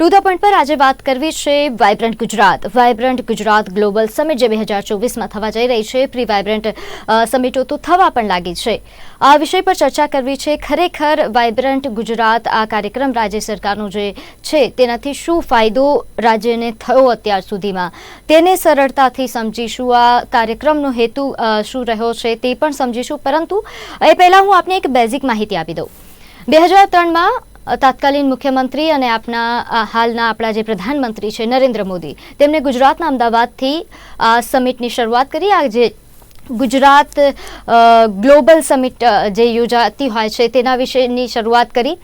To the point પર આજે વાત કરવી છે vibrant Gujarat. Vibrant Gujarat global summit જે બે હજાર ચોવીસમાં થવા જઈ રહી છે. પ્રી વાઇબ્રન્ટ સમિટો તો થવા પણ લાગી છે. આ વિષય પર ચર્ચા કરવી છે ખરેખર વાઇબ્રન્ટ ગુજરાત આ કાર્યક્રમ રાજ્ય સરકારનો જે છે તેનાથી શું ફાયદો રાજ્યને થયો અત્યાર સુધીમાં? તેને સરળતાથી સમજીશું. આ કાર્યક્રમનો હેતુ શું રહ્યો છે તે પણ સમજીશું. પરંતુ એ પહેલાં હું આપને એક બેઝિક માહિતી આપી દઉં. બે હજાર ત્રણમાં તાત્કાલિન મુખ્યમંત્રી અને આપના હાલના આપણા જે પ્રધાનમંત્રી છે, નરેન્દ્ર મોદી તેમણે ગુજરાતના અમદાવાદથી આ સમિટની શરૂઆત કરી. આજે ગુજરાત ગ્લોબલ સમિટ જે યોજાતી હોય છે, તેના વિશેની શરૂઆત કરી.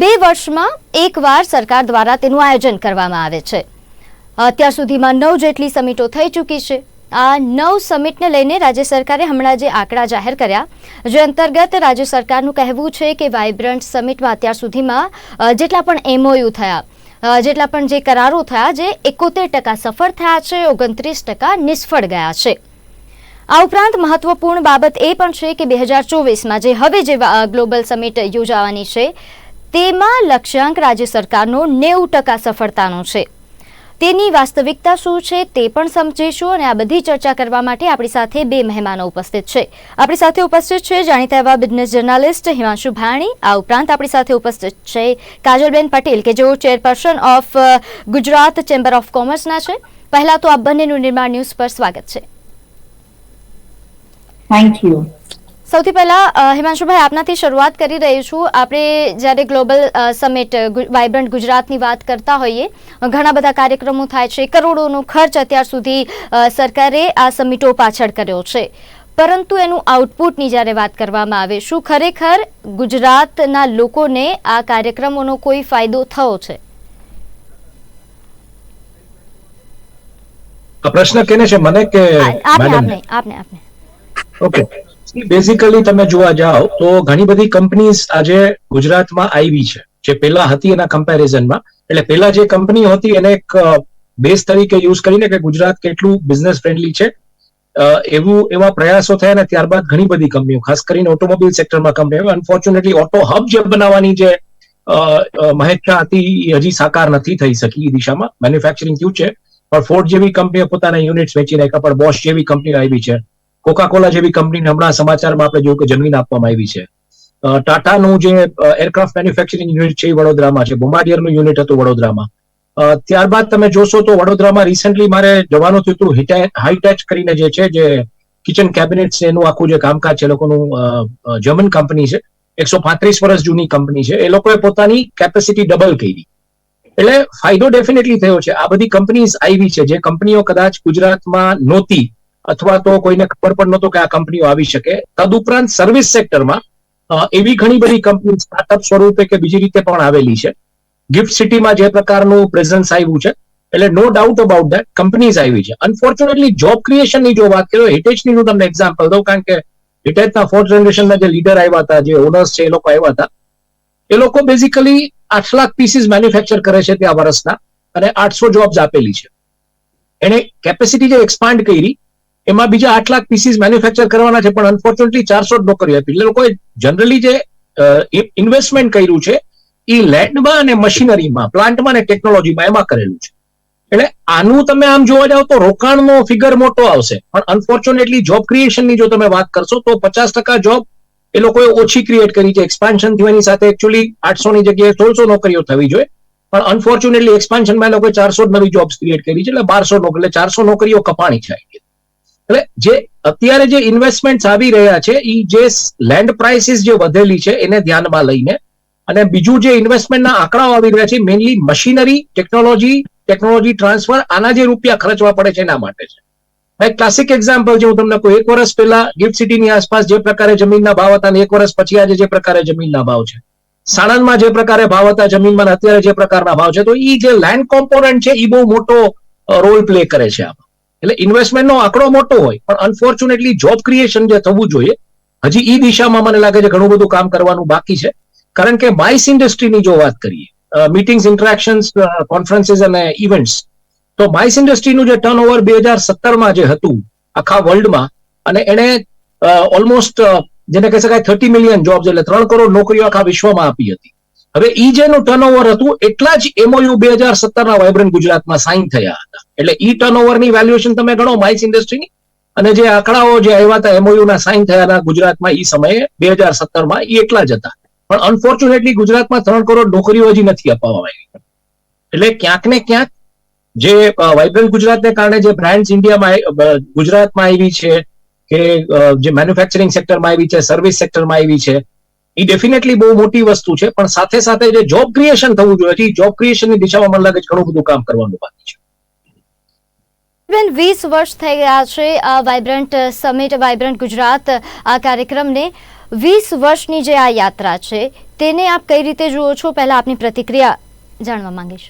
બે વર્ષમાં એકવાર સરકાર દ્વારા તેનું આયોજન કરવામાં આવે છે. અત્યાર સુધીમાં નવ જેટલી સમિટો થઈ ચૂકી છે. આ નવ સમિટને લઈને રાજ્ય સરકારે હમણાં જે આંકડા જાહેર કર્યા, જે અંતર્ગત રાજ્ય સરકારનું કહેવું છે કે વાઇબ્રન્ટ સમિટમાં અત્યાર સુધીમાં જેટલા પણ એમઓયુ થયા જેટલા પણ જે કરારો થયા, જે એકોતેર ટકા સફળ થયા છે, ઓગણત્રીસ ટકા નિષ્ફળ ગયા છે. આ ઉપરાંત મહત્વપૂર્ણ બાબત એ પણ છે કે બે હજાર ચોવીસમાં જે હવે જે ગ્લોબલ સમિટ યોજાવાની છે, તેમાં લક્ષ્યાંક રાજ્ય સરકારનો નેવું ટકા સફળતાનો છે. તેની વાસ્તવિકતા શું છે તે પણ સમજીશું અને આ બધી ચર્ચા કરવા માટે આપણી સાથે બે મહેમાનો ઉપસ્થિત છે. આપણી સાથે ઉપસ્થિત છે જાણીતા એવા બિઝનેસ જર્નાલિસ્ટ હિમાંશુ ભાણી. આ ઉપરાંત આપણી સાથે ઉપસ્થિત છે કાજલબેન પટેલ, કે જેઓ chairperson of Gujarat chamber of કોમર્સના છે. પહેલા તો આ બંનેનું નિર્માણ ન્યૂઝ પર સ્વાગત છે. થેન્ક યુ સૌથી પહેલા હિમાંશુભાઈ આપનાથી શરૂઆત કરી રહી છું. આપણે જ્યારે ગ્લોબલ સમિટ વાયબ્રન્ટ વાઇબ્રન્ટ ગુજરાતની વાત કરતા હોઈએ ઘણા બધા કાર્યક્રમો થાય છે. કરોડોનો ખર્ચ અત્યાર સુધી સરકારે આ સમિટો પાછળ કર્યો છે. પરંતુ એનું આઉટપુટની જ્યારે વાત કરવામાં આવે શું ખરેખર ગુજરાતના લોકોને આ કાર્યક્રમોનો કોઈ ફાયદો થયો છે? પ્રશ્ન કેને છે? મને કે આપને આપને આપને ઓકે બેઝિકલી તમે જોવા જાઓ તો ઘણી બધી કંપનીઝ આજે ગુજરાતમાં આવી છે. જે પહેલા હતી એના કમ્પેરિઝનમાં એટલે પહેલા જે કંપની હતી એને એક બેઝ તરીકે યુઝ કરીને કે ગુજરાત કેટલું બિઝનેસ ફ્રેન્ડલી છે. એવું, એવા પ્રયાસો થયા ને ત્યારબાદ ઘણી બધી કંપનીઓ, ખાસ કરીને ઓટોમોબાઈલ સેક્ટરમાં કંપનીઓ અનફોર્ચ્યુનેટલી ઓટો હબ જે બનાવવાની જે મહેચ્છા હતી હજી સાકાર નથી થઈ શકી એ દિશામાં. મેન્યુફેક્ચરિંગ થયું છે. પણ ફોર્ડ જેવી કંપનીઓ પોતાના યુનિટ્સ વેચી નાખ્યા પણ બોશ જેવી કંપનીઓ આવી છે. કોકા કોલા જેવી કંપનીને હમણાં સમાચારમાં આપણે જોયું કે જમીન આપવામાં આવી છે. ટાટાનું જે એરક્રાફ્ટ મેન્યુફેક્ચરિંગ યુનિટ છે એ વડોદરામાં છે. બોમાડિયરનું યુનિટ હતું વડોદરામાં. ત્યારબાદ તમે જોશો તો વડોદરામાં રિસેન્ટલી મારે જવાનું થયું હતું હાઈટેચ કરીને જે છે, જે કિચન કેબિનેટ એનું આખું જે કામકાજ છે લોકોનું જર્મન કંપની છે. એકસો પાંત્રીસ વર્ષ જૂની કંપની છે. એ લોકોએ પોતાની કેપેસિટી ડબલ કરી. એટલે ફાયદો ડેફિનેટલી થયો છે. આ બધી કંપનીઝ આવી છે. જે કંપનીઓ કદાચ ગુજરાતમાં નહોતી અથવા તો કોઈને ખબર પણ નહોતો કે આ કંપનીઓ આવી શકે. તદુપરાંત સર્વિસ સેક્ટરમાં એવી ઘણી બધી કંપની સ્ટાર્ટઅપ સ્વરૂપે કે બીજી રીતે પણ આવેલી છે. ગિફ્ટ સિટીમાં જે પ્રકારનું પ્રેઝન્સ આવ્યું છે, એટલે no doubt about that companies આવી છે. અનફોર્ચ્યુનેટલી જોબ ક્રિએશનની જો વાત કરીએ હિટેચની હું તમને એક્ઝામ્પલ દઉં, કારણ કે હિટેચના ફોર્થ જનરેશનના જે લીડર આવ્યા હતા, જે ઓનર્સ છે, એ લોકો આવ્યા હતા. એ લોકો બેઝિકલી આઠ લાખ પીસીસ મેન્યુફેક્ચર કરે છે ત્યાં વર્ષના, અને આઠસો જોબ્સ આપેલી છે. એને કેપેસિટી જે એક્સપાન્ડ કરી એમાં બીજા આઠ લાખ પીસીસ મેન્યુફેક્ચર કરવાના છે, પણ અનફોર્ચ્યુનેટલી ચારસો જ નોકરીઓ આપી. એટલે લોકોએ જનરલી જે ઇન્વેસ્ટમેન્ટ કર્યું છે એ લેન્ડમાં અને મશીનરીમાં પ્લાન્ટમાં અને ટેકનોલોજીમાં એમાં કરેલું છે. એટલે આનું તમે આમ જોવા જાવ તો રોકાણનો ફિગર મોટો આવશે. પણ અનફોર્ચ્યુનેટલી જોબ ક્રિએશનની જો તમે વાત કરશો તો પચાસ ટકા જોબ એ લોકોએ ઓછી ક્રિએટ કરી છે. એક્સપાન્શન થવાની સાથે એકચ્યુઅલી આઠસો ની જગ્યાએ સોળસો નોકરીઓ થવી જોઈએ. પણ અનફોર્ચ્યુનેટલી એક્સપાન્શનમાં એ લોકોએ ચારસો નવી જોબ્સ ક્રિએટ કરી છે. એટલે બારસો નોકરી એટલે ચારસો નોકરીઓ કપાણી છે. એટલે જે અત્યારે જે ઇન્વેસ્ટમેન્ટ આવી રહ્યા છે એ જે લેન્ડ પ્રાઇસીસ જે વધેલી છે, એને ધ્યાનમાં લઈને. અને બીજું જે ઇન્વેસ્ટમેન્ટના આંકડાઓ આવી રહ્યા છે mainly machinery technology technology transfer આના જે રૂપિયા ખર્ચવા પડે છે, એના માટે છે. એક ક્લાસિક એક્ઝામ્પલ જે હું તમને કહું, એક વર્ષ પહેલા ગિફ્ટ સિટીની આસપાસ જે પ્રકારે જમીનના ભાવ હતા અને એક વર્ષ પછી આજે જે પ્રકારે જમીનના ભાવ છે. સાણંદમાં જે પ્રકારે ભાવ હતા, જમીનમાં અત્યારે જે પ્રકારના ભાવ છે, તો એ જે લેન્ડ કોમ્પોનન્ટ છે એ બહુ મોટો રોલ પ્લે કરે છે આમાં. એટલે ઇન્વેસ્ટમેન્ટનો આંકડો મોટો હોય, પણ અનફોર્ચ્યુનેટલી જોબ ક્રિએશન જે થવું જોઈએ, હજી એ દિશામાં મને લાગે છે ઘણું બધું કામ કરવાનું બાકી છે. કારણ કે માઇસ ઇન્ડસ્ટ્રીની જો વાત કરીએ મીટિંગ્સ ઇન્ટરેક્શન્સ કોન્ફરન્સીસ અને ઇવેન્ટ્સ તો માઇસ ઇન્ડસ્ટ્રીનું જે ટર્ન ઓવર બે હજાર સત્તરમાં જે હતું, આખા વર્લ્ડમાં અને એને ઓલમોસ્ટ જેને કહી શકાય થર્ટી મિલિયન જોબ્સ એટલે ત્રણ કરોડ નોકરીઓ આખા વિશ્વમાં આપી હતી. હવે ઈ જેનું ટર્નઓવર હતું, એટલા જ એમઓયુ બે હજાર સત્તરના વાઇબ્રન્ટ ગુજરાતમાં સાઇન થયા હતા. એટલે ઈ ટર્નઓવરની વેલ્યુએશન તમે ગણો માઇસ ઇન્ડસ્ટ્રીની અને જે આંકડાઓ જે આવ્યા હતા એમઓયુ ના સાઇન થયાના ગુજરાતમાં ઈ સમયે, બે હજાર સત્તરમાં એ એટલા જ હતા. પણ અનફોર્ચ્યુનેટલી ગુજરાતમાં ત્રણ કરોડ નોકરીઓ હજી નથી આપવામાં આવી એટલે ક્યાંક ને ક્યાંક જે વાઇબ્રન્ટ ગુજરાતને કારણે જે બ્રાન્ડ્સ ઇન્ડિયામાં ગુજરાતમાં આવી છે, કે જે મેન્યુફેક્ચરિંગ સેક્ટરમાં આવી છે સર્વિસ સેક્ટરમાં આવી છે એ ડેફિનેટલી બહુ મોટી વસ્તુ છે પણ સાથે સાથે જે જોબ ક્રિએશન થવું જોઈએ જોબ ક્રિએશનની દિશામાં મને લાગે છે ઘણું બધું કામ કરવાનું બાકી છે. બેન વીસ વર્ષ થઈ ગયા છે આ વાઇબ્રન્ટ સમિટ વાઇબ્રન્ટ ગુજરાત આ કાર્યક્રમને. વીસ વર્ષની જે આ યાત્રા છે તેને આપ કઈ રીતે જુઓ છો? પહેલા આપની પ્રતિક્રિયા જાણવા માંગીશ.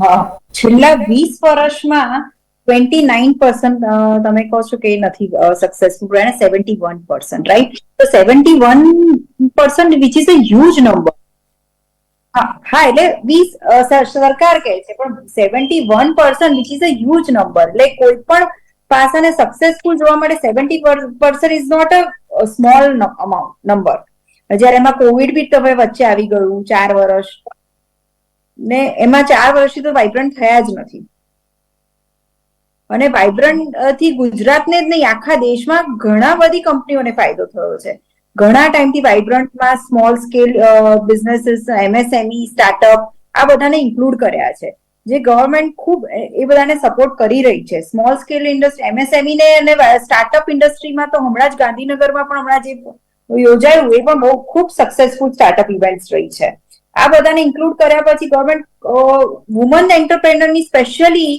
હા છેલ્લા વીસ વર્ષમાં ટ્વેન્ટી નાઇન પર્સન્ટ તમે કહો છો કે નથી સક્સેસફુલ રહ્યા સેવન્ટી વન પર્સન્ટ રાઈટ તો seventy one percent which is a huge number હા એટલે વીસ સરકાર કહે છે, પણ seventy one percent which is a huge number એટલે કોઈ પણ પાસાને સક્સેસફુલ જોવા માટે seventy percent is not a small amount number જ્યારે એમાં કોવિડ બી તમે વચ્ચે આવી ગયું, ચાર વર્ષ. ને એમાં ચાર વર્ષથી તો વાઇબ્રન્ટ થયા જ નથી. અને વાઇબ્રન્ટથી ગુજરાતને જ નહીં, આખા દેશમાં ઘણા બધી કંપનીઓને ફાયદો થયો છે. ઘણા ટાઈમથી વાઇબ્રન્ટમાં small scale businesses MSME startup આ બધાને ઇન્ક્લુડ કર્યા છે. જે ગવર્મેન્ટ ખૂબ, એ બધાને સપોર્ટ કરી રહી છે. સ્મોલ સ્કેલ ઇન્ડસ્ટ્રી એમએસએમઈ ને અને સ્ટાર્ટઅપ ઇન્ડસ્ટ્રીમાં તો હમણાં જ ગાંધીનગરમાં પણ હમણાં જે યોજાયું, એ પણ બહુ ખૂબ સક્સેસફુલ સ્ટાર્ટઅપ ઇવેન્ટ્સ રહી છે. આ બધાને ઇન્ક્લુડ કર્યા પછી ગવર્મેન્ટ વુમન એન્ટરપ્રેનરની સ્પેશિયલી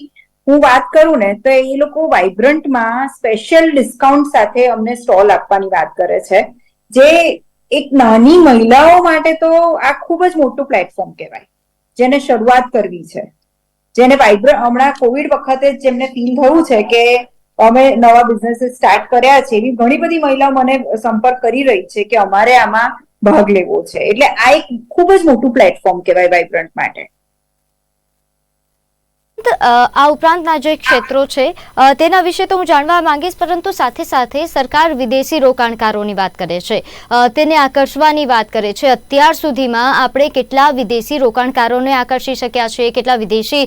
હું વાત કરું ને, તો એ લોકો વાઇબ્રન્ટમાં સ્પેશિયલ ડિસ્કાઉન્ટ સાથે અમને સ્ટોલ આપવાની વાત કરે છે. જે એક નાની મહિલાઓ માટે તો આ ખૂબ જ મોટું પ્લેટફોર્મ કહેવાય. જેને શરૂઆત કરવી છે. જેને વાઇબ્ર હમણાં કોવિડ વખતે જેમને ફીલ થયું છે કે અમે નવા બિઝનેસ સ્ટાર્ટ કર્યા છે, એવી ઘણી બધી મહિલાઓ મને સંપર્ક કરી રહી છે કે અમારે આમાં ભાગ લેવો છે. એટલે આ એક ખૂબ જ મોટું પ્લેટફોર્મ કહેવાય વાઇબ્રન્ટ માટે. અ, આ ઉપરાંતના જે ક્ષેત્રો છે તેના વિશે તો હું જાણવા માંગીશ પરંતુ સાથે સાથે સરકાર વિદેશી રોકાણકારોની વાત કરે છે. તેને આકર્ષવાની વાત કરે છે. અત્યાર સુધીમાં આપણે કેટલા વિદેશી રોકાણકારોને આકર્ષી શક્યા છે કેટલા વિદેશી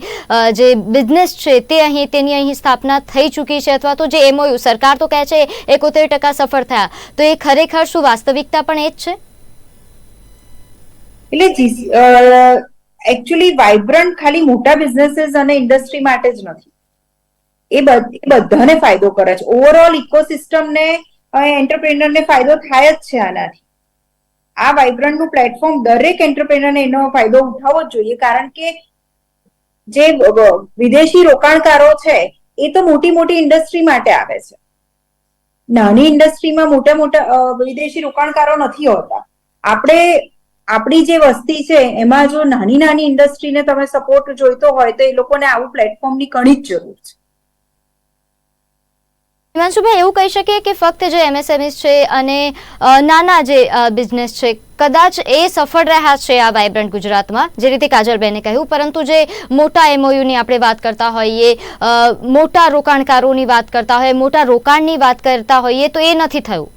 જે બિઝનેસ છે તે અહીં તેની અહીં સ્થાપના થઈ ચૂકી છે અથવા તો જે એમઓયુ સરકાર તો કહે છે એકોતેર ટકા સફળ થયા. તો એ ખરેખર શું વાસ્તવિકતા પણ એ જ છે? એટલે એકચ્યુઅલી વાઇબ્રન્ટ ખાલી મોટા બિઝનેસીસ અને ઇન્ડસ્ટ્રી માટે જ નથી. એ બધ- એ બધાને ફાયદો કરે છે. ઓવરઓલ ઇકોસિસ્ટમને એન્ટરપ્રિનરને ફાયદો થાય જ છે આનાથી. આ વાઇબ્રન્ટનું પ્લેટફોર્મ દરેક એન્ટરપ્રિનરને એનો ફાયદો ઉઠાવવો જ જોઈએ, કારણ કે જે વિદેશી રોકાણકારો છે, એ તો મોટી મોટી ઇન્ડસ્ટ્રી માટે આવે છે. નાની ઇન્ડસ્ટ્રીમાં મોટા મોટા વિદેશી રોકાણકારો નથી હોતા. આપણે આપણી જે વસ્તી છે એમાં જો નાની નાની ઇન્ડસ્ટ્રીને તમે સપોર્ટ જોઈતો હોય તો એ લોકોને આવું પ્લેટફોર્મની ઘણી જ જરૂર છે. હિમાંશુભાઈ એવું કહી શકીએ કે ફક્ત જે એમએસએમઈસ છે અને નાના જે બિઝનેસ છે કદાચ એ સફળ રહ્યા છે આ વાઇબ્રન્ટ ગુજરાતમાં જે રીતે કાજલબેને કહ્યું પરંતુ જે મોટા એમઓયુની આપણે વાત કરતા હોઈએ મોટા રોકાણકારોની વાત કરતા હોઈએ મોટા રોકાણની વાત કરતા હોઈએ તો એ નથી થયું.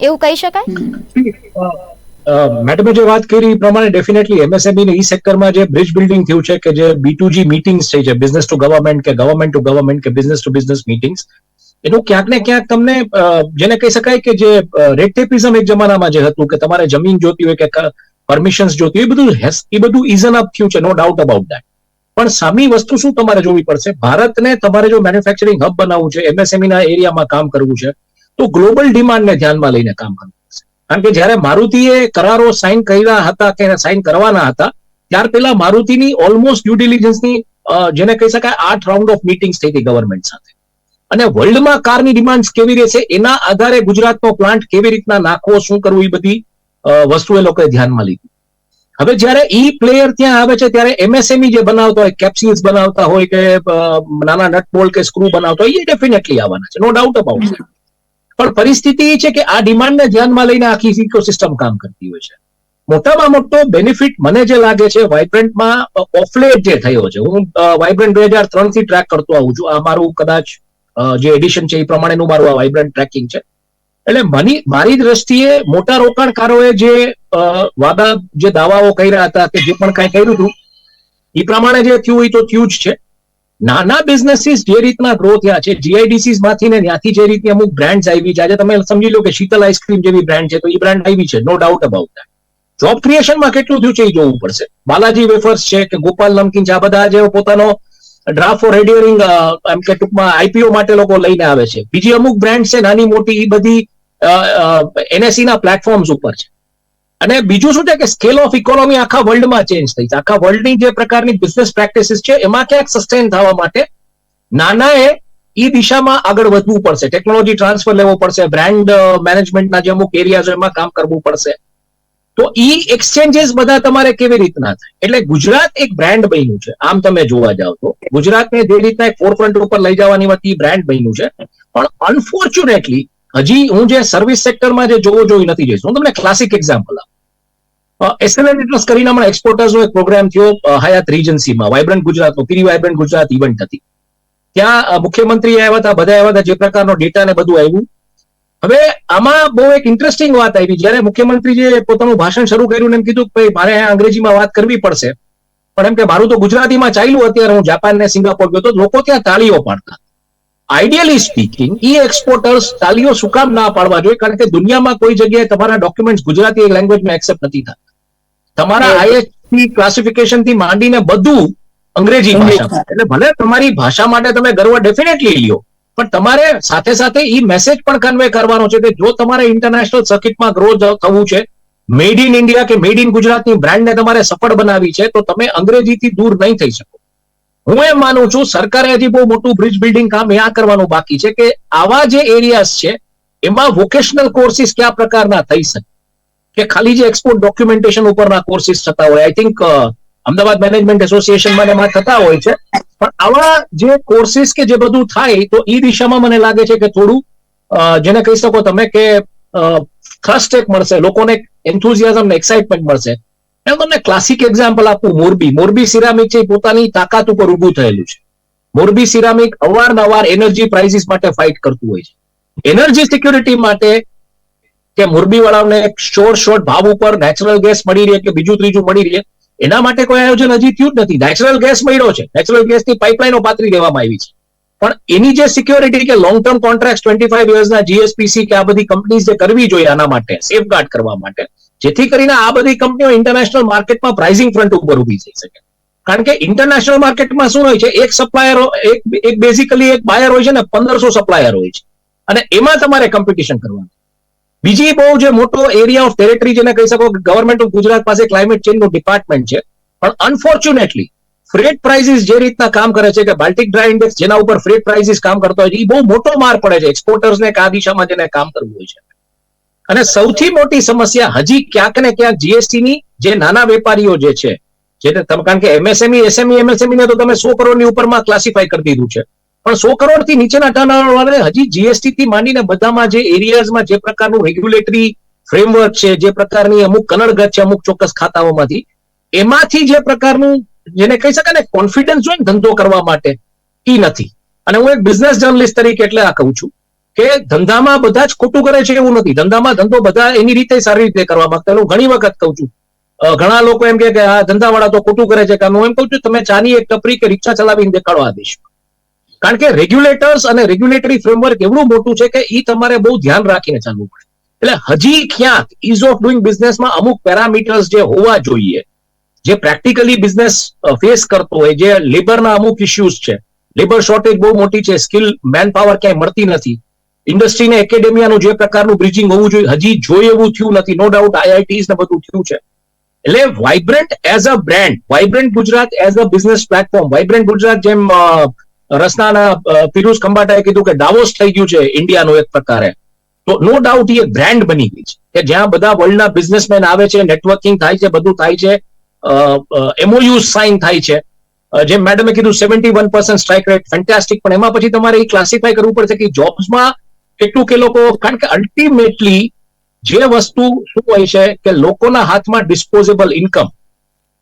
એવું કહી શકાય? મેડમે જે વાત કરી એ પ્રમાણે ડેફિનેટલી એમએસએમઈ ને ઈ સેક્ટરમાં જે બ્રિજ બિલ્ડિંગ થયું છે કે જે બી ટુ જી મિટિંગ્સ થઈ છે બિઝનેસ ટુ ગવર્મેન્ટ કે ગવર્મેન્ટ ટુ ગવર્મેન્ટ કે બિઝનેસ ટુ બિઝનેસ મિટિંગ્સ એનું ક્યાંક ને ક્યાંક તમને જેને કહી શકાય કે જે રેટેપિઝમ એક જમાનામાં જે હતું કે તમારે જમીન જોતી હોય કે પરમિશન્સ જોતી હોય, એ બધું એ બધું ઇઝન અપ થયું છે નો ડાઉટ અબાઉટ દેટ પણ સામી વસ્તુ શું તમારે જોવી પડશે? ભારતને તમારે જો મેન્યુફેક્ચરિંગ હબ બનાવવું છે એમએસએમઈ ના એરિયામાં કામ કરવું છે, તો ગ્લોબલ ડિમાન્ડને ધ્યાનમાં લઈને કામ કરવું. કારણ કે જ્યારે મારુતિએ કરારો સાઇન કર્યા હતા કે સાઇન કરવાના હતા, ત્યાર પહેલા મારુતિની ઓલમોસ્ટ ડ્યુ જેને કહી શકાય આઠ રાઉન્ડ ઓફ મિટિંગ થઈ હતી ગવર્મેન્ટ સાથે. અને વર્લ્ડમાં કારની ડિમાન્ડ કેવી રહેશે એના આધારે ગુજરાતનો પ્લાન્ટ કેવી રીતના નાખવો, શું કરવું એ બધી વસ્તુ એ લોકોએ ધ્યાનમાં લીધી. હવે જ્યારે ઈ પ્લેયર ત્યાં આવે છે, ત્યારે એમએસએમઈ જે બનાવતા હોય કેપ્સ્યુલ્સ બનાવતા હોય કે નાના નટ બોલ કે સ્ક્રૂ બનાવતા હોય, એ ડેફિનેટલી આવવાના છે. નો ડાઉટ અબાઉટ પણ પરિસ્થિતિ એ છે કે આ ડિમાન્ડને ધ્યાનમાં લઈને આખી ઇકોસિસ્ટમ કામ કરતી હોય છે. મોટામાં મોટો બેનિફિટ મને જે લાગે છે વાઇબ્રન્ટમાં ઓફલેટ જે થયો છે, હું વાઇબ્રન્ટ બે હજાર ત્રણથી ટ્રેક કરતો આવું છું. આ મારું કદાચ જે એડિશન છે એ પ્રમાણેનું મારું આ વાઇબ્રન્ટ ટ્રેકિંગ છે. એટલે મની, મારી દ્રષ્ટિએ મોટા રોકાણકારોએ જે વાદા, જે દાવાઓ કર્યા હતા કે જે પણ કાંઈ કર્યું હતું એ પ્રમાણે જે થયું એ તો થયું જ છે. નાના બિઝનેસીસ જે રીતના ગ્રો થયા છે જીઆઈડીસીસમાંથી ને ત્યાંથી જે રીતની અમુક બ્રાન્ડ આવી છે, આજે તમે સમજી લો કે શીતલ આઈસ્ક્રીમ જેવી બ્રાન્ડ છે, તો એ બ્રાન્ડ આવી છે no doubt about that job ક્રિએશનમાં કેટલું થયું છે એ જોવું પડશે. બાલાજી વેફર્સ છે કે ગોપાલ નમકીન છે, આ બધા જે પોતાનો ડ્રાફ્ટ ફોર રેડિયરિંગ એમ કે ટૂંકમાં આઈપીઓ માટે લોકો લઈને આવે છે. બીજી અમુક બ્રાન્ડ છે, નાની મોટી, એ બધી એનએસસી ના પ્લેટફોર્મ્સ ઉપર છે. અને બીજું શું છે કે સ્કેલ ઓફ ઇકોનોમી આખા વર્લ્ડમાં ચેન્જ થઈ છે. આખા વર્લ્ડની જે પ્રકારની બિઝનેસ પ્રેક્ટિસિસ છે, એમાં ક્યાંક સસ્ટેન થવા માટે નાનાએ એ દિશામાં આગળ વધવું પડશે. ટેકનોલોજી ટ્રાન્સફર લેવો પડશે, બ્રાન્ડ મેનેજમેન્ટના જે અમુક એરિયા છે એમાં કામ કરવું પડશે. તો ઈ એક્સચેન્જીસ બધા તમારે કેવી રીતના થાય? એટલે ગુજરાત એક બ્રાન્ડ બન્યું છે. આમ તમે જોવા જાવ તો. ગુજરાતને જે રીતના એક ફોરફ્રન્ટ ઉપર લઈ જવાની ઈ બ્રાન્ડ બન્યું છે. પણ અનફોર્ચ્યુનેટલી હજી હું જે સર્વિસ સેક્ટરમાં જે જોવો જોઈ નથી જઈશ હું તમને ક્લાસિક એક્ઝામ્પલ આપું. એસએનએલ ઇન્ટરેસ્ટ કરીને હમણાં એક્સપોર્ટર્સનો એક પ્રોગ્રામ થયો હયાત રીજન્સીમાં વાઇબ્રન્ટ ગુજરાતનો પ્રી વાઇબ્રન્ટ ગુજરાત ઇવેન્ટ હતી. ત્યાં મુખ્યમંત્રી આવ્યા હતા, બધા આવ્યા હતા, જે પ્રકારનો ડેટા ને બધું આવ્યું. હવે આમાં બહુ એક ઇન્ટરેસ્ટિંગ વાત આવી, જ્યારે મુખ્યમંત્રીજીએ પોતાનું ભાષણ શરૂ કર્યું એમ કીધું કે ભાઈ, મારે અંગ્રેજીમાં વાત કરવી પડશે. પણ એમ કે મારું તો ગુજરાતીમાં ચાલ્યું, અત્યારે હું જાપાન ને સિંગાપોર ગયો તો લોકો ત્યાં તાળીઓ પાડતા. આઈડિયલી સ્પીકિંગ ઈ એક્સપોર્ટર્સ તાલીઓ શું કામ ના પાડવા જોઈએ? કારણ કે દુનિયામાં કોઈ જગ્યાએ તમારા ડોક્યુમેન્ટ ગુજરાતી લેંગ્વેજમાં એક્સેપ્ટ નથી થતા. તમારા આઈએસપી ક્લાસિફિકેશનથી માંડીને બધું અંગ્રેજી ભાષામાં. એટલે ભલે તમારી ભાષા માટે તમે ગર્વ ડેફિનેટલી લ્યો પણ તમારે સાથે સાથે ઈ મેસેજ પણ કન્વે કરવાનો છે કે જો તમારે ઇન્ટરનેશનલ સર્કિટમાં ગ્રો થવું છે મેડ ઇન ઇન્ડિયા કે મેડ ઇન ગુજરાતની બ્રાન્ડને તમારે સફળ બનાવી છે તો તમે અંગ્રેજીથી દૂર નહીં થઈ શકો. હું એમ માનું છું, સરકારે હજી બહુ મોટું બ્રિજ બિલ્ડિંગ કામ આ કરવાનું બાકી છે કે આવા જે એરિયાઝ છે, એમાં વોકેશનલ કોર્સિસ કયા પ્રકારના થઈ શકે? કે ખાલી જે એક્સપોર્ટ ડોક્યુમેન્ટેશન ઉપરના કોર્સિસ થતા હોય આઈ થિંક અમદાવાદ મેનેજમેન્ટ એસોસિએશનમાં એમાં થતા હોય છે. પણ આવા જે કોર્સિસ કે જે બધું થાય, તો એ દિશામાં મને લાગે છે કે થોડું જેને કહી શકો તમે કે થ્રસ્ટ એક મળશે, લોકોને એન્થુઝિયાઝમ ને એક્સાઇટમેન્ટ મળશે. હું તમને ક્લાસિક એક્ઝામ્પલ આપું, મોરબી. મોરબી સિરામિક છે પોતાની તાકાત ઉપર ઊભું થયેલું છે. મોરબી સિરામિક અવારનવાર એનર્જી પ્રાઇસીસ માટે ફાઇટ કરતું હોય છે. એનર્જી સિક્યુરિટી માટે કે મોરબી વાળાને શોર્ટ શોર્ટ ભાવ ઉપર નેચરલ ગેસ મળી રહે કે બીજું, ત્રીજું મળી રહે, એના માટે કોઈ આયોજન હજી થયું જ નથી. નેચરલ ગેસ મળ્યો છે. નેચરલ ગેસની પાઇપલાઇનો પાથરી દેવામાં આવી છે. પણ એની જે સિક્યોરિટી કે long term contract twenty five યર્સના GSPC કે આ બધી કંપનીઝ જે કરવી જોઈએ આના માટે સેફગાર્ડ કરવા માટે જેથી કરીને આ બધી કંપનીઓ ઇન્ટરનેશનલ માર્કેટમાં પ્રાઇસિંગ ફ્રન્ટ ઉપર ઊભી થઈ શકે. કારણ કે ઇન્ટરનેશનલ માર્કેટમાં શું હોય છે, એક સપ્લાયર એક એક બેઝિકલી એક બાયર હોય છે ને પંદરસો સપ્લાયર હોય છે. અને એમાં તમારે કોમ્પિટિશન કરવાનું. બીજી બહુ જે મોટો એરિયા ઓફ ટેરેટરી જેને કહી શકો ગવર્મેન્ટ ઓફ ગુજરાત પાસે ક્લાઇમેટ ચેન્જનું ડિપાર્ટમેન્ટ છે, પણ અનફોર્ચ્યુનેટલી ફ્રેટ પ્રાઇસીસ જે રીતના કામ કરે છે કે બાલ્ટિક ડ્રાય ઇન્ડેક્સ જેના ઉપર ફ્રેટ પ્રાઇસીસ કામ કરતો હોય છે એ બહુ મોટો માર પડે છે. એક્સપોર્ટર્સને આ દિશામાં જેને કામ કરવું હોય છે. અને સૌથી મોટી સમસ્યા હજી ક્યાંક ને ક્યાંક જીએસટી ની જે નાના વેપારીઓ જે છે, જેને તમે કારણ કે એમએસએમઈ એસએમઈ એમએસએમઈ ને તો તમે સો કરોડની ઉપરમાં ક્લાસિફાઈ કરી દીધું છે. પણ સો કરોડથી નીચેના ટર્નઓવર વાળાને હજી જીએસટી થી માંડીને બધામાં જે એરિયાઝમાં જે પ્રકારનું રેગ્યુલેટરી ફ્રેમવર્ક છે, જે પ્રકારની અમુક કનડગત છે, અમુક ચોક્કસ ખાતાઓમાંથી, એમાંથી જે પ્રકારનું, જેને કહી શકાય ને કોન્ફિડન્સ ને ધંધો કરવા માટે એ નથી. અને હું એક બિઝનેસ જર્નલિસ્ટ તરીકે એટલે આ કહું છું. કે ધંધામાં બધા જ ખોટું કરે છે એવું નથી. ધંધામાં ધંધો બધા એની રીતે સારી રીતે કરવા માંગતા. હું ઘણી વખત કહું છું. ઘણા લોકો એમ કે આ ધંધાવાળા તો ખોટું કરે છે કે હું એમ કહું છું, તમે ચાની એક ટપરી કે રિક્ષા ચલાવીને દેખાડો આ કારણ કે રેગ્યુલેટર્સ અને રેગ્યુલેટરી ફ્રેમવર્ક એવડું મોટું છે કે એ તમારે બહુ ધ્યાન રાખીને ચાલવું પડે. એટલે હજી ક્યાંક ઇઝ ઓફ ડુઈંગ બિઝનેસમાં અમુક પેરામીટર્સ જે હોવા જોઈએ, જે પ્રેક્ટિકલી બિઝનેસ ફેસ કરતો હોય, જે લેબરના અમુક ઇસ્યુઝ છે. લેબર શોર્ટેજ બહુ મોટી છે સ્કિલ મેન પાવર ક્યાંય મળતી નથી. ઇન્ડસ્ટ્રીને એકેડેમિયાનું જે પ્રકારનું બ્રિજિંગ હોવું જોઈએ હજી જોઈ એવું થયું નથી. નો ડાઉટ આઈઆઈટીઝ ને બધું થયું છે. એટલે vibrant as a brand vibrant Gujarat as a business platform vibrant Gujarat જેમ રસનાના અ, ખંભાટાએ કીધું કે ડાવોસ થઈ ગયું છે ઇન્ડિયાનું એક પ્રકારે. તો નો ડાઉટ એ બ્રાન્ડ બની ગઈ છે. કે જ્યાં બધા વર્લ્ડના બિઝનેસમેન આવે છે નેટવર્કિંગ થાય છે બધું થાય છે એમઓયુ સાઇન થાય છે. જેમ મેડમે કીધું seventy one percent strike rate fantastic પણ એમાં પછી તમારે એ ક્લાસિફાય કરવું પડશે કે જોબ્સમાં કેટલું કે લોકો, કારણ કે અલ્ટિમેટલી જે વસ્તુ શું હોય છે કે લોકોના હાથમાં ડિસ્પોઝેબલ ઇન્કમ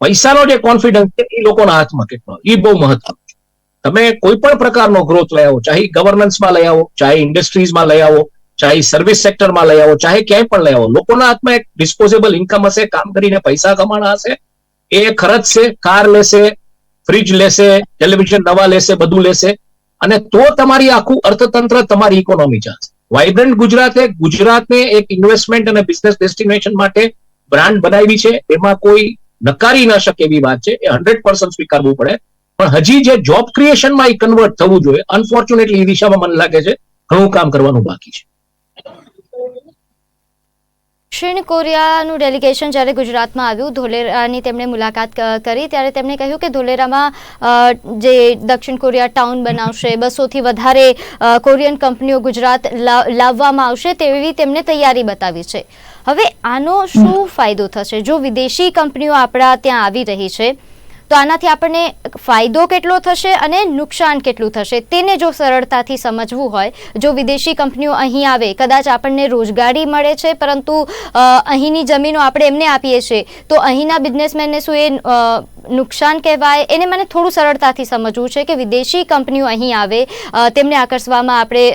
પૈસાનો જે કોન્ફિડન્સ છે, એ લોકોના હાથમાં કેટલો? એ બહુ મહત્વનું છે. તમે કોઈ પણ પ્રકારનો ગ્રોથ લઈ આવો, ચાહે ગવર્નન્સમાં લઈ આવો, ચાહે ઇન્ડસ્ટ્રીઝમાં લઈ આવો, ચાહે સર્વિસ સેક્ટરમાં લઈ આવો, ચાહે ક્યાંય પણ લઈ આવો, લોકોના હાથમાં એક ડિસ્પોઝેબલ ઇન્કમ હશે, કામ કરીને પૈસા કમાણા હશે, એ ખર્ચશે કાર લેશે ફ્રીજ લેશે ટેલિવિઝન નવા લેશે, બધું લેશે અને તો તમારી આખું અર્થતંત્ર તમારી ઇકોનોમી ચાલશે વાઇબ્રન્ટ ગુજરાતે ગુજરાતને એક ઇન્વેસ્ટમેન્ટ અને બિઝનેસ ડેસ્ટિનેશન માટે બ્રાન્ડ બનાવી છે. એમાં કોઈ નકારી ન શકે એવી વાત છે. એ હંડ્રેડ પર્સન્ટ સ્વીકારવું પડે. પણ હજી જે જોબ ક્રિએશનમાં એ કન્વર્ટ થવું જોઈએ અનફોર્ચ્યુનેટલી એ દિશામાં મને લાગે છે, ઘણું કામ કરવાનું બાકી છે. દક્ષિણ કોરિયાનું ડેલિગેશન જ્યારે ગુજરાતમાં આવ્યું ધોલેરાની તેમણે મુલાકાત કરી ત્યારે તેમણે કહ્યું કે ધોલેરામાં જે દક્ષિણ કોરિયા ટાઉન બનાવશે બસોથી વધારે કોરિયન કંપનીઓ ગુજરાત લાવવામાં આવશે તેવી તેમણે તૈયારી બતાવી છે. હવે આનો શું ફાયદો થશે? જો વિદેશી કંપનીઓ આપણા ત્યાં આવી રહી છે તો આનાથી આપણને ફાયદો કેટલો થશે અને નુકસાન કેટલું થશે તેને જો સરળતાથી સમજવું હોય, જો વિદેશી કંપનીઓ અહીં આવે, કદાચ આપણને રોજગારી મળે છે, પરંતુ અહીંની જમીનો આપણે એમને આપીએ છીએ, તો અહીંના બિઝનેસમેનને શું એ નુકસાન કહેવાય? એને મને થોડું સરળતાથી સમજવું છે કે વિદેશી કંપનીઓ અહીં આવે તેમને આકર્ષવામાં આપણે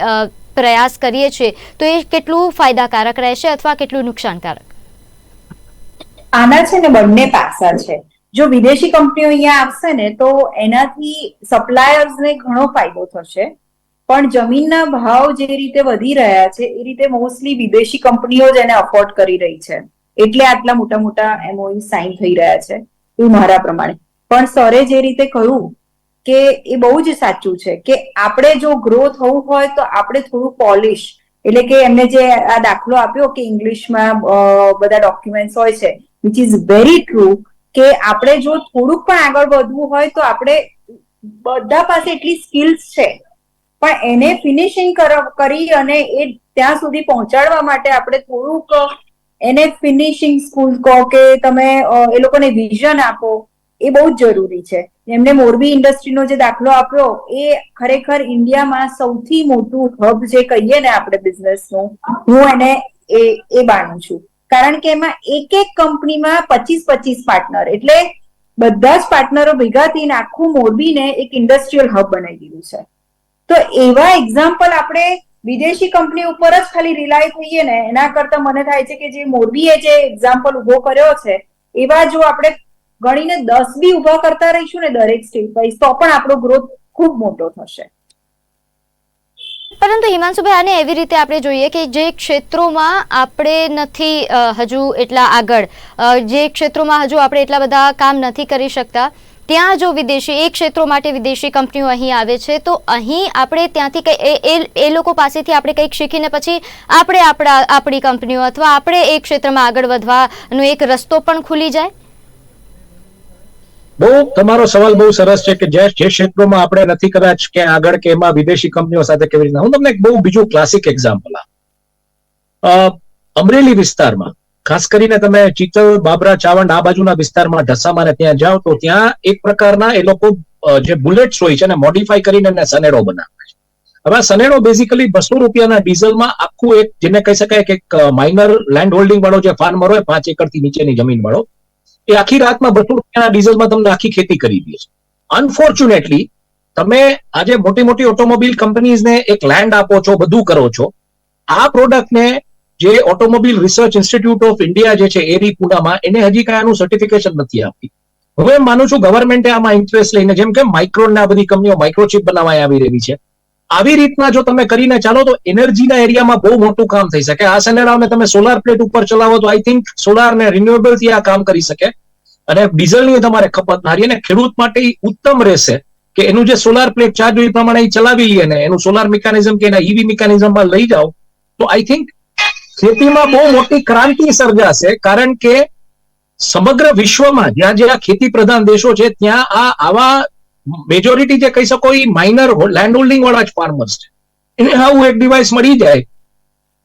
પ્રયાસ કરીએ છીએ, તો એ કેટલું ફાયદાકારક રહેશે અથવા કેટલું નુકસાનકારક? આના છે ને બંને પાસા છે. જો વિદેશી કંપનીઓ અહીંયા આવશે ને, તો એનાથી સપ્લાયર્સને ઘણો ફાયદો થશે. પણ જમીનના ભાવ જે રીતે વધી રહ્યા છે, એ રીતે મોસ્ટલી વિદેશી કંપનીઓ જ એને અફોર્ડ કરી રહી છે. એટલે આટલા મોટા મોટા એમઓઈ સાઇન થઈ રહ્યા છે એ મારા પ્રમાણે. પણ સરે જે રીતે કહ્યું કે એ બહુ જ સાચું છે કે આપણે જો ગ્રો થવું હોય તો આપણે થોડું પોલિશ એટલે કે એમને જે આ દાખલો આપ્યો કે ઇંગ્લિશમાં બધા ડોક્યુમેન્ટ્સ હોય છે વિચ ઇઝ વેરી ટ્રુ કે આપણે જો થોડુંક પણ આગળ વધવું હોય તો આપણે બધા પાસે એટલી સ્કિલ્સ છે. પણ એને ફિનિશિંગ કરી અને એ ત્યાં સુધી પહોંચાડવા માટે આપણે થોડુંક એને ફિનિશિંગ સ્કૂલ કહો કે તમે એ લોકોને વિઝન આપો, એ બહુ જ જરૂરી છે. એમને મોરબી ઇન્ડસ્ટ્રીનો જે દાખલો આપ્યો, એ ખરેખર ઇન્ડિયામાં સૌથી મોટું હબ જે કહીએ ને આપણે બિઝનેસનું હું એને એ એ માનું છું. કારણ કે એમાં એક એક કંપનીમાં પચીસ પચીસ પાર્ટનર એટલે બધા જ પાર્ટનરો ભેગા થઈને આખું મોરબીને એક ઇન્ડસ્ટ્રીયલ હબ બનાવી દીધું છે. તો એવા એક્ઝામ્પલ આપણે વિદેશી કંપની ઉપર જ ખાલી રિલાય થઈએ ને, એના કરતા મને થાય છે કે જે મોરબીએ જે એક્ઝામ્પલ ઊભો કર્યો છે, એવા જો આપણે ગણીને દસ બી ઊભા કરતા રહીશું ને દરેક સ્ટેટ વાઇઝ તો પણ આપણો ગ્રોથ ખૂબ મોટો થશે. પરંતુ હિમાંશુભાઈ, આને એવી રીતે આપણે જોઈએ કે જે ક્ષેત્રોમાં આપણે નથી હજુ એટલા આગળ જે ક્ષેત્રોમાં હજુ આપણે એટલા બધા કામ નથી કરી શકતા, ત્યાં જો વિદેશી, એ ક્ષેત્રો માટે વિદેશી કંપનીઓ અહીં આવે છે, તો અહીં આપણે ત્યાંથી કંઈ એ લોકો પાસેથી આપણે કંઈક શીખીને પછી આપણે આપણા, આપણી કંપનીઓ અથવા આપણે એ ક્ષેત્રમાં આગળ વધવાનો એક રસ્તો પણ ખુલી જાય? બહુ તમારો સવાલ બહુ સરસ છે કે જે જે ક્ષેત્રોમાં આપણે નથી કદાચ કે આગળ કે એમાં વિદેશી કંપનીઓ સાથે કેવી રીતના? હું તમને એક બહુ બીજું ક્લાસિક એક્ઝામ્પલ આપું. અમરેલી વિસ્તારમાં, ખાસ કરીને તમે ચિત્તલ, બાબરા, ચાવંડ આ બાજુના વિસ્તારમાં ઢસામાં ને ત્યાં જાઓ તો ત્યાં એક પ્રકારના એ લોકો જે બુલેટ્સ હોય છે ને મોડિફાઈ કરીને એને સનેડો બનાવે છે. હવે આ સનેડો બેઝિકલી બસો રૂપિયાના ડીઝલમાં આખું એક, જેને કહી શકાય કે એક માઇનર લેન્ડ હોલ્ડિંગ વાળો જે ફાર્મર હોય, પાંચ એકરથી નીચેની જમીન વાળો એ આખી રાતમાં બસો રૂપિયાના ડીઝલમાં તમને આખી ખેતી કરી દે છે. અનફોર્ચ્યુનેટલી તમે આજે મોટી મોટી ઓટોમોબિલ કંપનીઝને એક લેન્ડ આપો છો, બધું કરો છો. આ પ્રોડક્ટને જે automobile research institute of India જે છે એરી પુનામાં, એને હજી કાંઈ આનું સર્ટિફિકેશન નથી આપતી હું એમ માનું છું ગવર્મેન્ટે આમાં ઇન્ટરેસ્ટ લઈને, જેમ કે માઇક્રોન આ બધી કંપનીઓ માઇક્રોચિપ બનાવવા આવી રહી છે. આવી રીતના જો તમે કરીને ચાલો તો એનર્જીના એરિયામાં બહુ મોટું કામ થઈ શકે. આ સનેડાઓને તમે સોલાર પ્લેટ ઉપર ચલાવો તો આઈ થિંક સોલાર ને રિન્યુએબલથી આ કામ કરી શકે. અને ડીઝલની તમારે ખપત ના અને ખેડૂત માટે ઉત્તમ રહેશે કે એનું જે સોલાર પ્લેટ ચાર્જ એ પ્રમાણે ચલાવી લઈએ ને એનું સોલાર મિકેનિઝમ કે એના ઈવી મિકેનિઝમમાં લઈ જાઓ, તો આઈ થિંક ખેતીમાં બહુ મોટી ક્રાંતિ સર્જાશે. કારણ કે સમગ્ર વિશ્વમાં જ્યાં જ્યાં ખેતી પ્રધાન દેશો છે, ત્યાં આ આવા મેજોરિટી જે કહી શકો એ માઇનર લેન્ડ હોલ્ડિંગ વાળા જ ફાર્મર્સ છે. એને આવું એક ડિવાઇસ મળી જાય,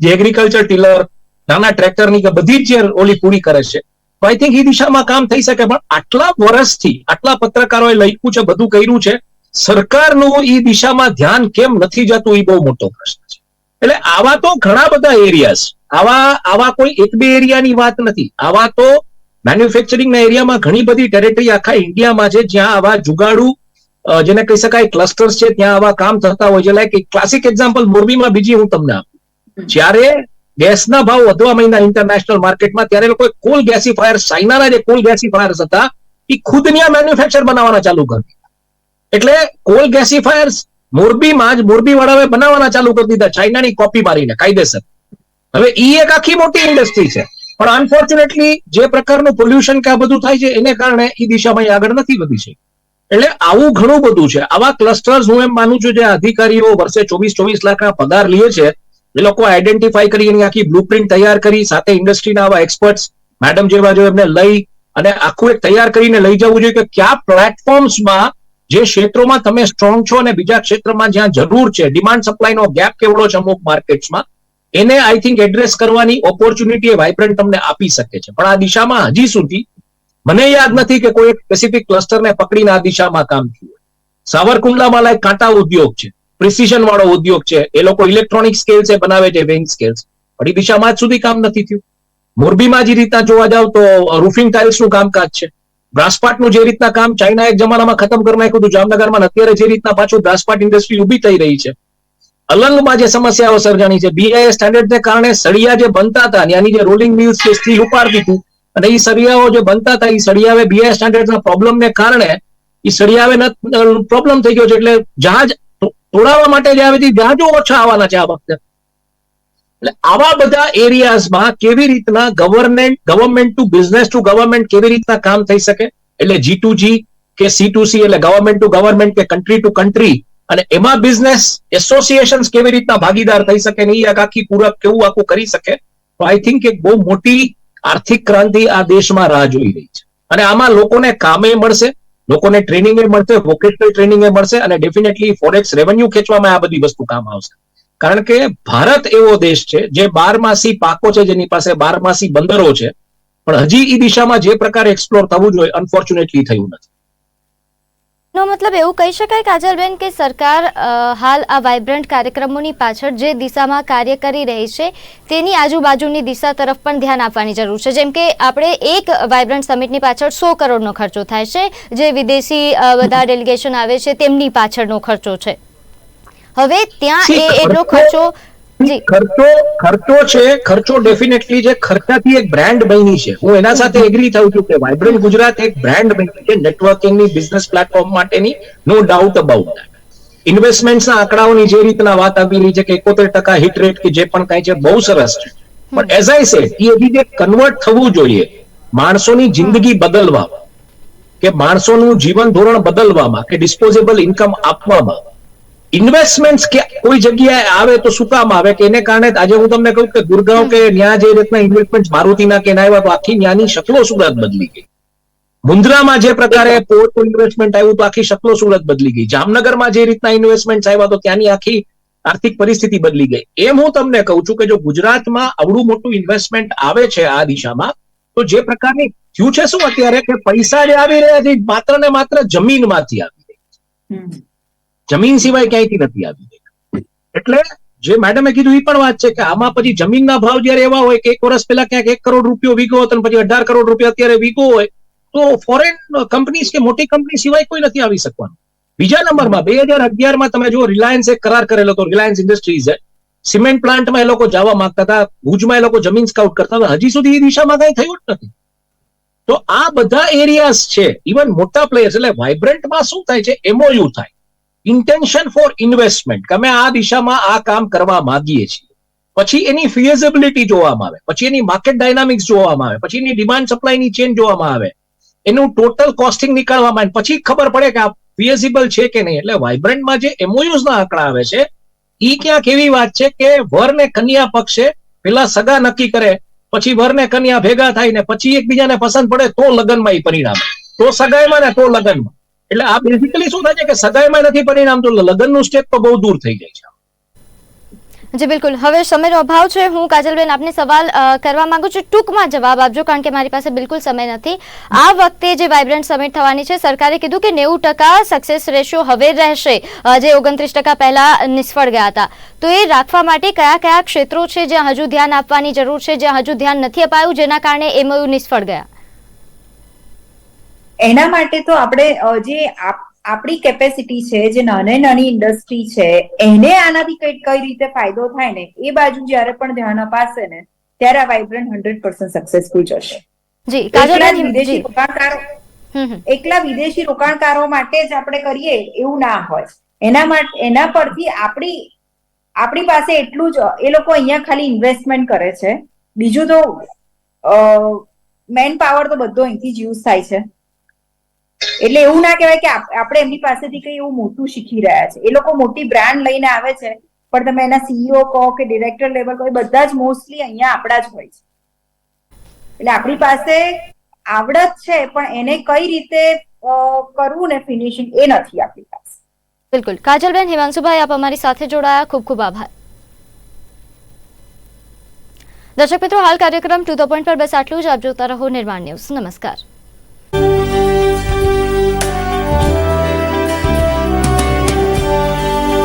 જે એગ્રીકલ્ચર ટીલર નાના ટ્રેક્ટરની કે બધી જ જે ઓલી પૂરી કરે છે. તો આઈ થિંક એ દિશામાં કામ થઈ શકે, પણ આટલા વર્ષથી આટલા પત્રકારોએ લખ્યું છે, બધું કર્યું છે, સરકારનું એ દિશામાં ધ્યાન કેમ નથી જતું એ બહુ મોટો પ્રશ્ન છે. એટલે આવા તો ઘણા બધા એરિયાસ આવા આવા કોઈ એક બે એરિયાની વાત નથી. આવા તો મેન્યુફેક્ચરિંગના એરિયામાં ઘણી બધી ટેરેટરી આખા ઇન્ડિયામાં છે, જ્યાં આવા જુગાડુ જેને કહી શકાય ક્લસ્ટર્સ છે ત્યાં આવા કામ થતા હોય છે. લાઈક ક્લાસિક એક્ઝામ્પલ મોરબીમાં બીજી હું તમને આપું. જ્યારે ગેસના ભાવ વધવા મહિના ઇન્ટરનેશનલ માર્કેટમાં ત્યારે લોકોએ કોલ ગેસિફાયર ચાઇનાના જે કોલ ગેસિફાયર્સ હતા એ ખુદ ત્યાં મેન્યુફેક્ચર બનાવવાના ચાલુ કરી એટલે કોલ ગેસિફાયર્સ મોરબીમાં જ મોરબી વાળાએ બનાવવાના ચાલુ કરી દીધા ચાઇનાની કોપી મારીને કાયદેસર. હવે એ એક આખી મોટી ઇન્ડસ્ટ્રી છે. પણ અનફોર્ચ્યુનેટલી જે પ્રકારનું પોલ્યુશન કે આ બધું થાય છે એને કારણે એ દિશામાં આગળ નથી વધી છે એટલે આવું ઘણું બધું છે. આવા ક્લસ્ટર્સ હું એમ માનું છું જે અધિકારીઓ વર્ષે ચોવીસ ચોવીસ લાખના પગાર લે છે, એ લોકો આઈડેન્ટિફાઈ કરી એની આખી બ્લુપ્રિન્ટ તૈયાર કરી, સાથે ઇન્ડસ્ટ્રીના આવા એક્સપર્ટ્સ મેડમ જેવા જો એમને લઈ અને આખું એક તૈયાર કરીને લઈ જવું જોઈએ કે કયા પ્લેટફોર્મ્સમાં જે ક્ષેત્રોમાં તમે સ્ટ્રોંગ છો અને બીજા ક્ષેત્રમાં જ્યાં જરૂર છે ડિમાન્ડ સપ્લાયનો ગેપ કેવડો છે અમુક માર્કેટ્સમાં એને આઈ થિંક એડ્રેસ કરવાની ઓપોર્ચ્યુનિટી એ વાઇબ્રન્ટ તમને આપી શકે છે. પણ આ દિશામાં હજી સુધી મને યાદ નથી કે કોઈ સ્પેસિફિક ક્લસ્ટરને પકડીને આ દિશામાં કામ થયું. સાવરકુંડલામાં લાયક કાંટા ઉદ્યોગ છે. પ્રિસિઝન વાળો ઉદ્યોગ છે. એ લોકો ઇલેક્ટ્રોનિક સ્કેલ છે, બનાવે છે વેઇંગ સ્કેલ્સ પણ એ દિશામાં સુધી કામ નથી થયું. મોરબીમાં જે રીતના જોવા જાવ તો રૂફિંગ ટાઇલ્સનું કામકાજ છે. બ્રાસપાટનું જે રીતના કામ ચાઇના એક જમાનામાં ખતમ કરી નાખ્યું હતું, જામનગરમાં, અત્યારે જે રીતના પાછું બ્રાસપાટ ઇન્ડસ્ટ્રી ઊભી થઈ રહી છે. અલંગમાં જે સમસ્યાઓ સર્જાણી છે. બીઆઈએસ સ્ટાન્ડર્ડને કારણે સળિયા જે બનતા હતા ત્યાંની જે રોલિંગ મિલ્સ જે સ્ટીલ ઉપાડતી હતી અને એ સળિયાઓ જે બનતા હતા એ સળિયાવે ના સ્ટાન્ડર્ડના પ્રોબ્લેમને કારણે એ સળિયાવે પ્રોબ્લેમ થઈ ગયો છે એટલે જહાજ તોડાવવા માટે જે આવી છે જહાજો ઓછા આવવાના છે આ વખતે. એટલે આવા બધા એરિયાઝમાં કેવી રીતના government government to business to government કેવી રીતના કામ થઈ શકે? એટલે જી ટુ જી કે સી ટુ સી એટલે ગવર્મેન્ટ ટુ ગવર્મેન્ટ કે કન્ટ્રી ટુ કન્ટ્રી અને એમાં બિઝનેસ એસોસિએશન કેવી રીતના ભાગીદાર થઈ શકે ને એ આખી પૂરક કેવું આખું કરી શકે? તો આઈ થિંક એક બહુ મોટી આર્થિક ક્રાંતિ આ દેશમાં રાહ જોઈ રહી છે. અને આમાં લોકોને કામે મળશે, લોકોને ટ્રેનિંગ મળશે વોકેશનલ ટ્રેનિંગ એ મળશે અને ડેફિનેટલી ફોરેક્સ રેવન્યુ ખેંચવામાં આ બધી વસ્તુ કામ આવશે. કારણ કે ભારત એવો દેશ છે જે બારમાસી પાકો છે જેની પાસે બારમાસી બંદરો છે, પણ હજી એ દિશામાં જે પ્રકારે એક્સપ્લોર થવું જોઈએ અનફોર્ચ્યુનેટલી થયું નથી. નો મતલબ એવું કહી શકાય કાજલબેન કે સરકાર હાલ આ વાઇબ્રન્ટ કાર્યક્રમોની પાછળ જે દિશામાં કાર્ય કરી રહી છે તેની આજુબાજુની દિશા તરફ પણ ધ્યાન આપવાની જરૂર છે. જેમ કે આપણે એક વાઇબ્રન્ટ સમિટની પાછળ સો કરોડનો ખર્ચો થાય છે જે વિદેશી બધા ડેલિગેશન આવે છે તેમની પાછળનો ખર્ચો છે. હવે ત્યાં એ એટલો ખર્ચો- ખર્ચો ખર્ચો છે, ખર્ચો ડેફિનેટલી જે ખર્ચાથી એક બ્રાન્ડ બની છે. હું એના સાથે એગ્રી થઉં છું કે વાઇબ્રન્ટ ગુજરાત એક બ્રાન્ડ બની છે નેટવર્કિંગની બિઝનેસ પ્લેટફોર્મ માટેની નો ડાઉટ અબાઉટ ઇન્વેસ્ટમેન્ટના આંકડાઓની જે રીતના વાત આવેલી છે કે એકોતેર ટકા હિટ રેટ કે જે પણ કાંઈ છે, બહુ સરસ છે. પણ એઝ આઈ સેડ એ હજી જે કન્વર્ટ થવું જોઈએ, માણસોની જિંદગી બદલવામાં, કે માણસોનું જીવન ધોરણ બદલવામાં, કે ડિસ્પોઝેબલ ઇન્કમ આપવામાં ઇન્વેસ્ટમેન્ટ કે કોઈ જગ્યાએ આવે તો શું કામ આવે? કે એને કારણે આજે હું તમને કહું કે ગુરગાંવ કે ન્યા જે રીતના ઇન્વેસ્ટમેન્ટ મારુતિના કે ના આવ્યા તો આખી ન્યાની શકલો સુરત બદલી ગઈ. મુન્દ્રામાં જે પ્રકારે પોર્ટ ઇન્વેસ્ટમેન્ટ આવ્યું તો આખી શકલો સુરત બદલી ગઈ. જામનગરમાં જે રીતના ઇન્વેસ્ટમેન્ટ આવ્યા તો ત્યાંની આખી આર્થિક પરિસ્થિતિ બદલી ગઈ. એમ હું તમને કહું છું કે જો ગુજરાતમાં આવડું મોટું ઇન્વેસ્ટમેન્ટ આવે છે આ દિશામાં તો જે પ્રકારની થયું છે શું? અત્યારે કે પૈસા જે આવી રહ્યા છે માત્ર ને માત્ર જમીનમાંથી આવી રહ્યા છે. જમીન સિવાય ક્યાંયથી નથી આવી? એટલે જે મેડમે કીધું એ પણ વાત છે કે આમાં પછી જમીનના ભાવ જયારે એવા હોય કે એક વર્ષ પહેલા ક્યાંક એક કરોડ રૂપિયો વીગો હતો પછી અઢાર કરોડ રૂપિયા અત્યારે વીગો હોય, તો ફોરેન કંપનીઝ કે મોટી કંપની સિવાય કોઈ નથી આવી શકવાનું. બીજા નંબરમાં બે હજાર અગિયારમાં તમે જો રિલાયન્સ એક કરાર કરેલો હતો. રિલાયન્સ ઇન્ડસ્ટ્રીઝે સિમેન્ટ પ્લાન્ટમાં એ લોકો જવા માંગતા હતા. ભુજમાં એ લોકો જમીન સ્કાઉટ કરતા હતા. હજી સુધી એ દિશામાં કઈ થયું જ નથી. તો આ બધા એરિયાઝ છે ઇવન મોટા પ્લેયર્સ એટલે વાઇબ્રન્ટમાં શું થાય છે? એમઓયુ થાય. ઇન્ટેન્શન ફોર ઇન્વેસ્ટમેન્ટ અમે આ દિશામાં આ કામ કરવા માંગીએ છીએ. પછી એની ફિઝિબિલિટી જોવામાં આવે. પછી એની માર્કેટ ડાયનામિક્સ જોવામાં આવે. પછી એની ડિમાન્ડ સપ્લાયની ચેન જોવામાં આવે. એનું ટોટલ કોસ્ટિંગ નીકળવામાં આવે. પછી ખબર પડે કે આ ફિઝિબલ છે કે નહીં. એટલે વાઇબ્રન્ટમાં જે એમઓયુઝ ના આંકડા આવે છે એ ક્યાંક એવી વાત છે કે વર ને કન્યા પક્ષે પેલા સગા નક્કી કરે, પછી વર ને કન્યા ભેગા થાય ને પછી એકબીજાને પસંદ પડે તો લગ્નમાં એ પરિણામે તો સગાઈમાં ને તો લગ્નમાં. એટલે આ બેઝિકલી શું થાય છે કે સગાઈમાં નથી પરિણામતું લગ્નનું સ્ટેપ તો બહુ દૂર થઈ જાય છે. જી, બિલકુલ. હવે સમયનો અભાવ છે. હું કાજલબેન આપને સવાલ કરવા માંગુ છું. ટૂંકમાં જવાબ આપજો, કારણ કે મારી પાસે બિલકુલ સમય નથી. આ વખતે જે વાઇબ્રન્ટ સમિટ થવાની છે, સરકારે કીધું કે નેવું ટકા સક્સેસ રેશિયો હવે રહેશે. જે ઓગણત્રીસ ટકા પહેલા નિષ્ફળ ગયા હતા. તો એ રાખવા માટે કયા કયા ક્ષેત્રો છે જ્યાં હજુ ધ્યાન આપવાની જરૂર છે, જ્યાં હજુ ધ્યાન નથી અપાયું, જેના કારણે એમઓયુ નિષ્ફળ ગયા? એના માટે તો આપણે જે આપ આપણી કેપેસિટી છે જે નાની નાની ઇન્ડસ્ટ્રી છે એને આનાથી કઈ કઈ રીતે ફાયદો થાય ને એ બાજુ જ્યારે પણ ધ્યાન અપાશે ને ત્યારે આ વાઇબ્રન્ટ હંડ્રેડ પર્સન્ટ સક્સેસફુલ જશે. જી વિદેશી રોકાણકારો એકલા વિદેશી રોકાણકારો માટે જ આપણે કરીએ એવું ના હોય. એના માટે એના પરથી આપણી આપણી પાસે એટલું જ એ લોકો અહીંયા ખાલી ઇન્વેસ્ટમેન્ટ કરે છે. બીજું તો મેન પાવર તો બધો અહીંથી જ યુઝ થાય છે. એટલે એવું ના કહેવાય કે આપણે એમની પાસેથી કઈ એવું મોટું શીખી રહ્યા છે. એ લોકો મોટી બ્રાન્ડ લઈને આવે છે, પણ તમે એના સીઈઓ કહો કે ડિરેક્ટર લેવલ કહો બધા જ મોસ્ટલી અહીંયા આપણા જ હોય છે. એટલે આપણી પાસે આવડત છે, પણ એને કઈ રીતે કરવું ને ફિનિશિંગ એ નથી આપણી પાસે. બિલકુલ. કાજલબેન, હિમાંશુભાઈ, આપ અમારી સાથે જોડાયા. ખૂબ ખૂબ આભાર. દર્શક મિત્રો, હાલ કાર્યક્રમ ટુ ધ પોઈન્ટ પર બસ આટલું જ. આપ જોતા રહો નિર્માણ ન્યૂઝ. નમસ્કાર.